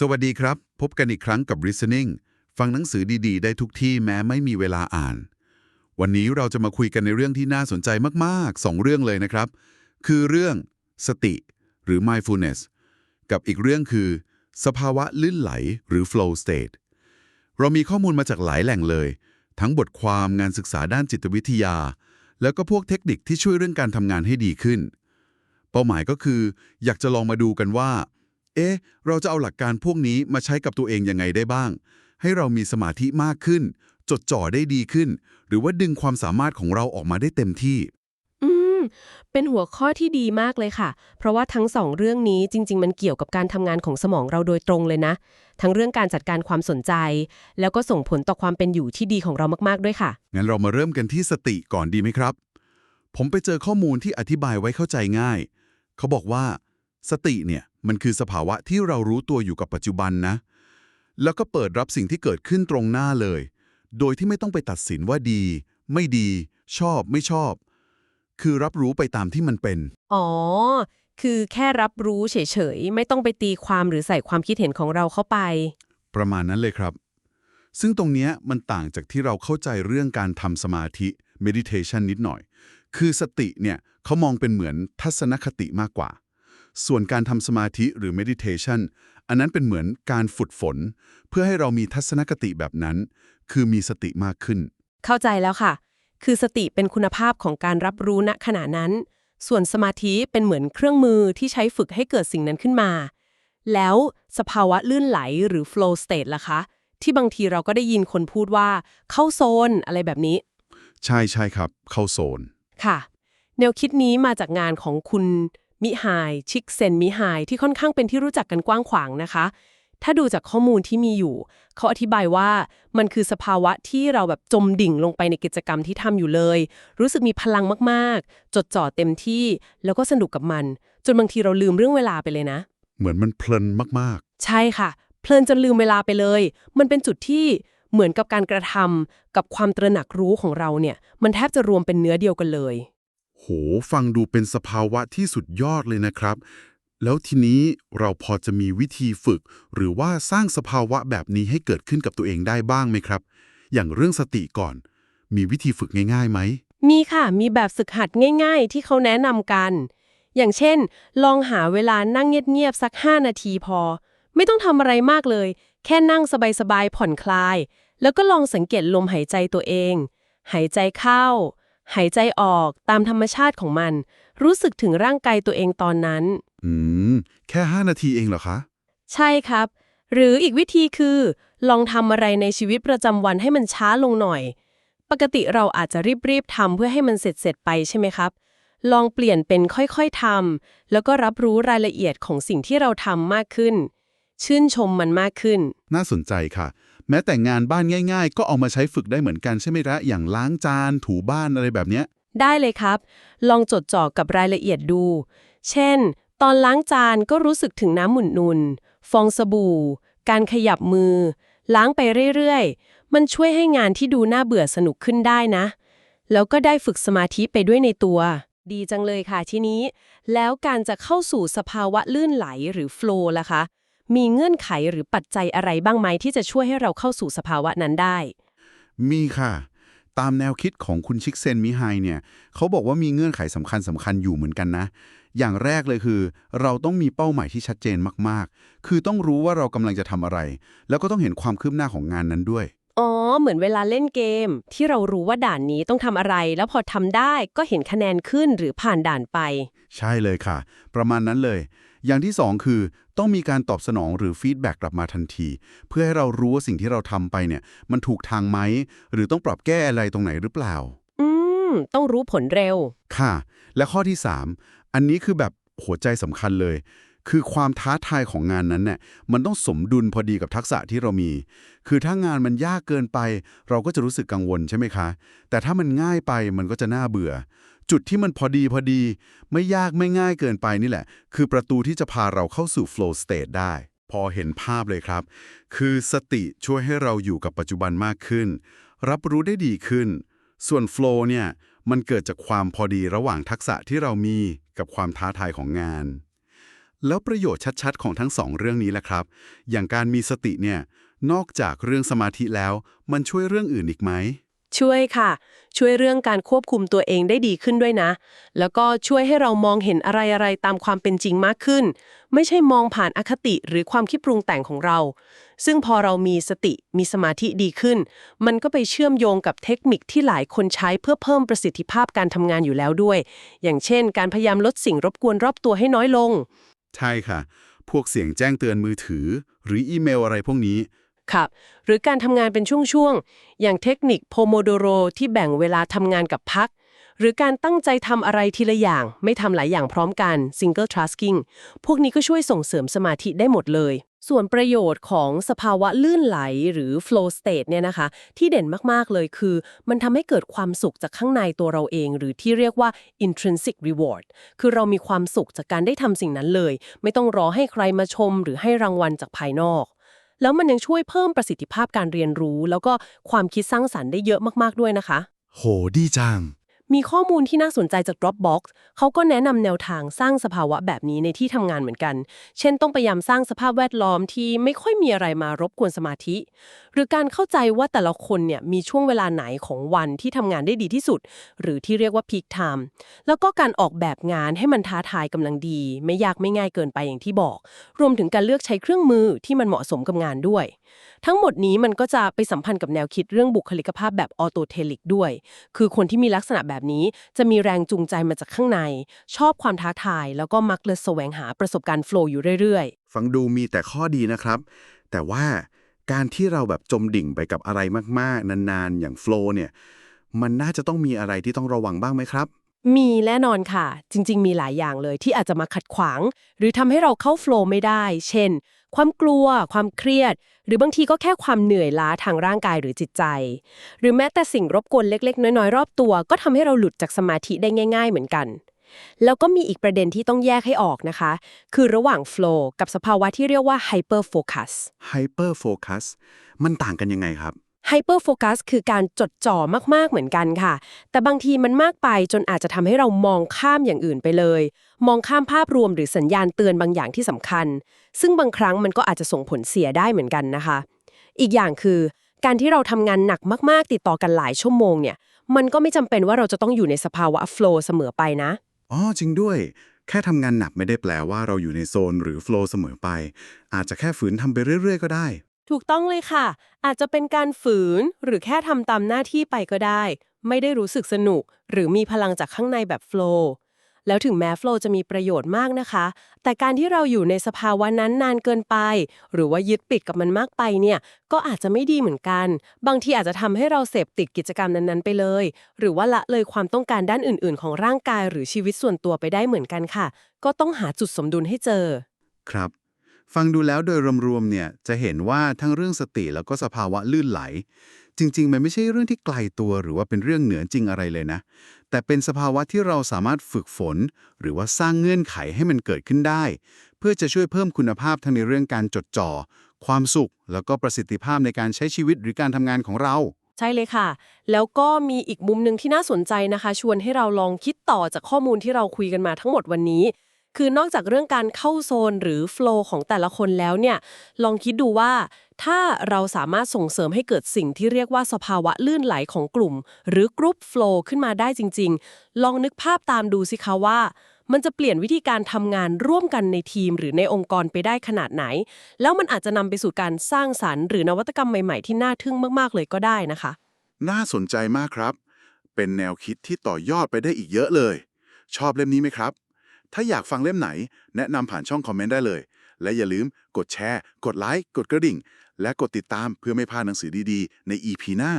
สวัสดีครับ พบกันอีกครั้งกับ Listening ฟังหนังสือดีๆ ได้ทุกที่แม้ไม่มีเวลาอ่าน วันนี้เราจะมาคุยกันในเรื่องที่น่าสนใจมากๆ 2 เรื่องเลยนะครับ คือเรื่องสติ หรือ mindfulness กับอีกเรื่องคือ สภาวะลื่นไหลหรือ flow state เรามีข้อมูลมาจากหลายแหล่งเลย ทั้งบทความงานศึกษาด้านจิตวิทยา แล้วก็พวกเทคนิคที่ช่วยเรื่องการทำงานให้ดีขึ้น เป้าหมายก็คือ อยากจะลองมาดูกันว่า เอ๊ะ เราจะเอาหลักการพวกนี้มาใช้กับตัวเองยังไงได้บ้าง ให้เรามีสมาธิมากขึ้น จดจ่อได้ดีขึ้น หรือว่าดึงความสามารถของเราออกมาได้เต็มที่ อืม เป็นหัวข้อที่ดีมากเลยค่ะ เพราะว่าทั้งสองเรื่องนี้จริง ๆ มันเกี่ยวกับการทำงานของสมองเราโดยตรงเลยนะ ทั้งเรื่องการจัดการความสนใจ แล้วก็ส่งผลต่อความเป็นอยู่ที่ดีของเรามากๆด้วยค่ะ งั้นเรามาเริ่มกันที่สติก่อนดีไหมครับ ผมไปเจอข้อมูลที่อธิบายไว้เข้าใจง่าย เขาบอกว่า สติเนี่ยมันคือสภาวะที่เรารู้ตัวอยู่กับปัจจุบันนะ แล้วก็เปิดรับสิ่งที่เกิดขึ้นตรงหน้าเลย โดยที่ไม่ต้องไปตัดสินว่าดี ไม่ดี ชอบไม่ชอบ คือรับรู้ไปตามที่มันเป็น อ๋อ คือแค่รับรู้เฉยๆ ไม่ต้องไปตีความหรือใส่ความคิดเห็นของเราเข้าไป ประมาณนั้นเลยครับ ซึ่งตรงเนี้ยมันต่างจากที่เราเข้าใจเรื่องการทำสมาธิ meditation นิดหน่อย คือสติเนี่ยเขามองเป็นเหมือนทัศนคติมากกว่า ส่วนการทำสมาธิหรือ meditation อันนั้นเป็นเหมือนการฝึกฝน เพื่อให้เรามีทัศนคติแบบนั้น คือมีสติมากขึ้น เข้าใจแล้วค่ะ คือสติเป็นคุณภาพของการรับรู้ณขณะนั้น ส่วนสมาธิเป็นเหมือนเครื่องมือที่ใช้ฝึกให้เกิดสิ่งนั้นขึ้นมา แล้วสภาวะลื่นไหลหรือ flow state ล่ะคะ ที่บางทีเราก็ได้ยินคนพูดว่า เข้าโซนอะไรแบบนี้ ใช่ใช่ครับ เข้าโซนค่ะ แนวคิดนี้มาจากงานของคุณ มิฮายชิกเซนมิฮายที่ค่อนข้างเป็นที่รู้จักกันกว้างขวางนะคะ ถ้าดูจากข้อมูลที่มีอยู่ เขาอธิบายว่ามันคือสภาวะที่เราแบบจมดิ่งลงไปในกิจกรรมที่ทำอยู่เลย รู้สึกมีพลังมากๆ จดจ่อเต็มที่แล้วก็สนุกกับมัน จนบางทีเราลืมเรื่องเวลาไปเลยนะ เหมือนมันเพลินมากใช่ค่ะ เพลินจนลืมเวลาไปเลย มันเป็นจุดที่เหมือนกับการกระทำกับความตระหนักรู้ของเราเนี่ย มันแทบจะรวมเป็นเนื้อเดียวกันเลยๆ โห ฟังดูเป็นสภาวะที่สุดยอดเลยนะครับ แล้วทีนี้เราพอจะมีวิธีฝึก หรือว่าสร้างสภาวะแบบนี้ให้เกิดขึ้นกับตัวเองได้บ้างไหมครับ อย่างเรื่องสติก่อน มีวิธีฝึกง่ายๆไหม มีค่ะ มีแบบฝึกหัดง่าย ๆ ที่เขาแนะนำกัน อย่างเช่น ลองหาเวลานั่งเงียบๆสัก 5 นาทีพอ ไม่ต้องทำอะไรมากเลย แค่นั่งสบายๆผ่อนคลาย แล้วก็ลองสังเกตลมหายใจตัวเอง หายใจเข้า หายใจออกตามธรรมชาติของมัน รู้สึกถึงร่างกายตัวเองตอนนั้น อืม แค่ 5 นาทีเองเหรอคะ ใช่ครับ หรืออีกวิธีคือ ลองทำอะไรในชีวิตประจำวันให้มันช้าลงหน่อย ปกติเราอาจจะรีบๆทำเพื่อให้มันเสร็จๆไปใช่ไหมครับ ลองเปลี่ยนเป็นค่อยๆทำแล้วก็รับรู้รายละเอียดของสิ่งที่เราทำมากขึ้น ชื่นชมมันมากขึ้น น่าสนใจค่ะ แม้แต่งานบ้านง่าย ๆ ก็เอามาใช้ฝึกได้เหมือนกันใช่ไหมละอย่างล้างจานถูบ้านอะไรแบบเนี้ย ได้เลยครับ ลองจดจ่อกับรายละเอียดดู เช่น ตอนล้างจานก็รู้สึกถึงน้ำหมุนนุน ฟองสบู่ การขยับมือ ล้างไปเรื่อยๆ มันช่วยให้งานที่ดูน่าเบื่อสนุกขึ้นได้นะ แล้วก็ได้ฝึกสมาธิไปด้วยในตัว ดีจังเลยค่ะที่นี้ แล้วการจะเข้าสู่สภาวะลื่นไหลหรือโฟล์ล่ะคะ มีเงื่อนไขหรือปัจจัยอะไรบ้างไหมที่จะช่วยให้เราเข้าสู่สภาวะนั้นได้ มีค่ะ ตามแนวคิดของคุณชิกเซนมิไฮเนี่ยเขาบอกว่ามีเงื่อนไขสำคัญสำคัญอยู่เหมือนกันนะ อย่างแรกเลยคือ เราต้องมีเป้าหมายที่ชัดเจนมากๆ คือต้องรู้ว่าเรากำลังจะทำอะไร แล้วก็ต้องเห็นความคืบหน้าของงานนั้นด้วย อ๋อ เหมือนเวลาเล่นเกม ที่เรารู้ว่าด่านนี้ต้องทำอะไร แล้วพอทำได้ก็เห็นคะแนนขึ้นหรือผ่านด่านไป ใช่เลยค่ะ ประมาณนั้นเลย อย่างที่สองคือต้องมีการตอบสนองหรือฟีดแบ็กกลับมาทันที เพื่อให้เรารู้ว่าสิ่งที่เราทำไปเนี่ย มันถูกทางไหม หรือต้องปรับแก้อะไรตรงไหนหรือเปล่า อืม ต้องรู้ผลเร็ว ค่ะ และข้อที่ 3 อันนี้คือแบบหัวใจสำคัญเลย คือความท้าทายของงานนั้นเนี่ยมันต้องสมดุลพอดีกับทักษะที่เรามี คือถ้างานมันยากเกินไป เราก็จะรู้สึกกังวลใช่ไหมคะ แต่ถ้ามันง่ายไปมันก็จะน่าเบื่อ จุดที่มันพอดีพอดี ไม่ยากไม่ง่ายเกินไปนี่แหละ คือประตูที่จะพาเราเข้าสู่ flow state ได้ พอเห็นภาพเลยครับ คือสติช่วยให้เราอยู่กับปัจจุบันมากขึ้น รับรู้ได้ดีขึ้น ส่วน flow เนี่ยมันเกิดจากความพอดีระหว่างทักษะที่เรามีกับความท้าทายของงาน แล้วประโยชน์ชัดๆ ของทั้งสองเรื่องนี้แหละครับ อย่างการมีสติเนี่ยนอกจากเรื่องสมาธิแล้ว มันช่วยเรื่องอื่นอีกไหม ช่วยค่ะ ช่วยเรื่องการควบคุมตัวเองได้ดีขึ้นด้วยนะ แล้วก็ช่วยให้เรามองเห็นอะไรๆตามความเป็นจริงมากขึ้น ไม่ใช่มองผ่านอคติหรือความคิดปรุงแต่งของเรา ซึ่งพอเรามีสติมีสมาธิดีขึ้น มันก็ไปเชื่อมโยงกับเทคนิคที่หลายคนใช้เพื่อเพิ่มประสิทธิภาพการทำงานอยู่แล้วด้วย อย่างเช่น การพยายามลดสิ่งรบกวนรอบตัวให้น้อยลง ใช่ค่ะ พวกเสียงแจ้งเตือนมือถือ หรืออีเมลอะไรพวกนี้ ครับหรือการทำงานเป็นช่วงๆ อย่างเทคนิคโพโมโดโรที่แบ่งเวลาทำงานกับพัก หรือการตั้งใจทำอะไรทีละอย่าง ไม่ทำหลายอย่างพร้อมกัน single tasking พวกนี้ก็ช่วยส่งเสริมสมาธิได้หมดเลย ส่วนประโยชน์ของสภาวะลื่นไหลหรือ flow state เนี่ยนะคะ ที่เด่นมากๆเลยคือ มันทำให้เกิดความสุขจากข้างในตัวเราเอง หรือที่เรียกว่า intrinsic reward คือเรามีความสุขจากการได้ทำสิ่งนั้นเลย ไม่ต้องรอให้ใครมาชม หรือให้รางวัลจากภายนอก แล้วมันยังช่วยเพิ่มประสิทธิภาพการเรียนรู้ แล้วก็ความคิดสร้างสรรค์ได้เยอะมากๆด้วยนะคะ โหดีจัง มีข้อมูลที่น่าสนใจจาก Dropbox เขาก็แนะนำแนวทางสร้างสภาวะแบบนี้ในที่ทำงานเหมือนกัน เช่นต้องพยายามสร้างสภาพแวดล้อมที่ไม่ค่อยมีอะไรมารบกวนสมาธิ หรือการเข้าใจว่าแต่ละคนเนี่ยมีช่วงเวลาไหนของวันที่ทำงานได้ดีที่สุด หรือที่เรียกว่า peak time แล้วก็การออกแบบงานให้มันท้าทายกำลังดี ไม่ยากไม่ง่ายเกินไปอย่างที่บอก รวมถึงการเลือกใช้เครื่องมือที่มันเหมาะสมกับงานด้วยทั้งหมดนี้มันก็จะไปสัมพันธ์กับแนวคิดเรื่องบุคลิกภาพแบบออโตเทลิกด้วย คือคนที่มีลักษณะแบบนี้จะมีแรงจูงใจมาจากข้างใน ชอบความท้าทาย แล้วก็มักเลยแสวงหาประสบการณ์โฟล์อยู่เรื่อยๆ ฟังดูมีแต่ข้อดีนะครับ แต่ว่าการที่เราแบบจมดิ่งไปกับอะไรมากๆ นานๆ อย่างโฟล์เนี่ย มันน่าจะต้องมีอะไรที่ต้องระวังบ้างไหมครับ มีแน่นอนค่ะ จริง ๆ มีหลายอย่างเลยที่อาจจะมาขัดขวาง หรือทำให้เราเข้าโฟล์ไม่ได้ เช่น ความกลัว ความเครียด หรือบางทีก็แค่ความเหนื่อยล้าทางร่างกายหรือจิตใจ หรือแม้แต่สิ่งรบกวนเล็ก ๆ น้อย ๆ รอบตัว ก็ทำให้เราหลุดจากสมาธิได้ง่าย ๆ เหมือนกัน แล้วก็มีอีกประเด็นที่ต้องแยกให้ออกนะคะ คือระหว่าง flow กับสภาวะที่เรียกว่า hyper focus Hyper Focus มันต่างกันยังไงครับ hyper focus คือการจดจ่อมากๆเหมือนกันค่ะ แต่บางทีมันมากไปจนอาจจะทำให้เรามองข้ามอย่างอื่นไปเลย มองข้ามภาพรวมหรือสัญญาณเตือนบางอย่างที่สำคัญ ซึ่งบางครั้งมันก็อาจจะส่งผลเสียได้เหมือนกันนะคะ อีกอย่างคือการที่เราทำงานหนักมากๆ ติดต่อกันหลายชั่วโมงเนี่ย มันก็ไม่จำเป็นว่าเราจะต้องอยู่ในสภาวะ flow เสมอไปนะ อ๋อจริงด้วย แค่ทำงานหนักไม่ได้แปลว่าเราอยู่ในโซนหรือโฟล์เสมอไป อาจจะแค่ฝืนทำไปเรื่อยๆ ก็ได้ ถูกต้องเลยค่ะ อาจจะเป็นการฝืนหรือแค่ทำตามหน้าที่ไปก็ได้ ไม่ได้รู้สึกสนุก หรือมีพลังจากข้างในแบบโฟล์แล้วถึงแม้โฟล์จะมีประโยชน์มากนะคะ แต่การที่เราอยู่ในสภาวะนั้นนานเกินไป หรือว่ายึดปิดกับมันมากไปเนี่ย ก็อาจจะไม่ดีเหมือนกัน บางทีอาจจะทำให้เราเสพติดกิจกรรมนั้นๆไปเลย หรือว่าละเลยความต้องการด้านอื่น ๆ ของร่างกายหรือชีวิตส่วนตัวไปได้เหมือนกันค่ะ ก็ต้องหาจุดสมดุลให้เจอ ครับ ฟังดูแล้วโดยรวมๆเนี่ยจะเห็นว่าทั้งเรื่องสติแล้วก็สภาวะลื่นไหล จริง ๆ มันไม่ใช่เรื่องที่ไกลตัวหรือว่าเป็นเรื่องเหนือจริงอะไรเลยนะ แต่เป็นสภาวะที่เราสามารถฝึกฝน หรือว่าสร้างเงื่อนไขให้มันเกิดขึ้นได้ เพื่อจะช่วยเพิ่มคุณภาพทั้งในเรื่องการจดจ่อ ความสุข แล้วก็ประสิทธิภาพในการใช้ชีวิตหรือการทำงานของเรา ใช่เลยค่ะ แล้วก็มีอีกมุมหนึ่งที่น่าสนใจนะคะ ชวนให้เราลองคิดต่อจากข้อมูลที่เราคุยกันมาทั้งหมดวันนี้ คือนอกจากเรื่องการเข้าโซนหรือโฟล์ของแต่ละคนแล้วเนี่ยลองคิดดูว่า ถ้าเราสามารถส่งเสริมให้เกิดสิ่งที่เรียกว่าสภาวะลื่นไหลของกลุ่ม หรือกรุ๊ปโฟล์ขึ้นมาได้จริง ๆ ลองนึกภาพตามดูสิคะว่ามันจะเปลี่ยนวิธีการทำงานร่วมกันในทีมหรือในองค์กรไปได้ขนาดไหน แล้วมันอาจจะนำไปสู่การสร้างสรรค์หรือนวัตกรรมใหม่ๆ ที่น่าทึ่งมากๆ เลยก็ได้นะคะ น่าสนใจมากครับ เป็นแนวคิดที่ต่อยอดไปได้อีกเยอะเลย ชอบเล่มนี้ไหมครับ ถ้าอยากฟังเล่มไหน แนะนำผ่านช่องคอมเมนต์ได้เลย และอย่าลืมกดแชร์ กดไลค์ กดกระดิ่ง และกดติดตามเพื่อไม่พลาดหนังสือดีๆ ใน EP หน้า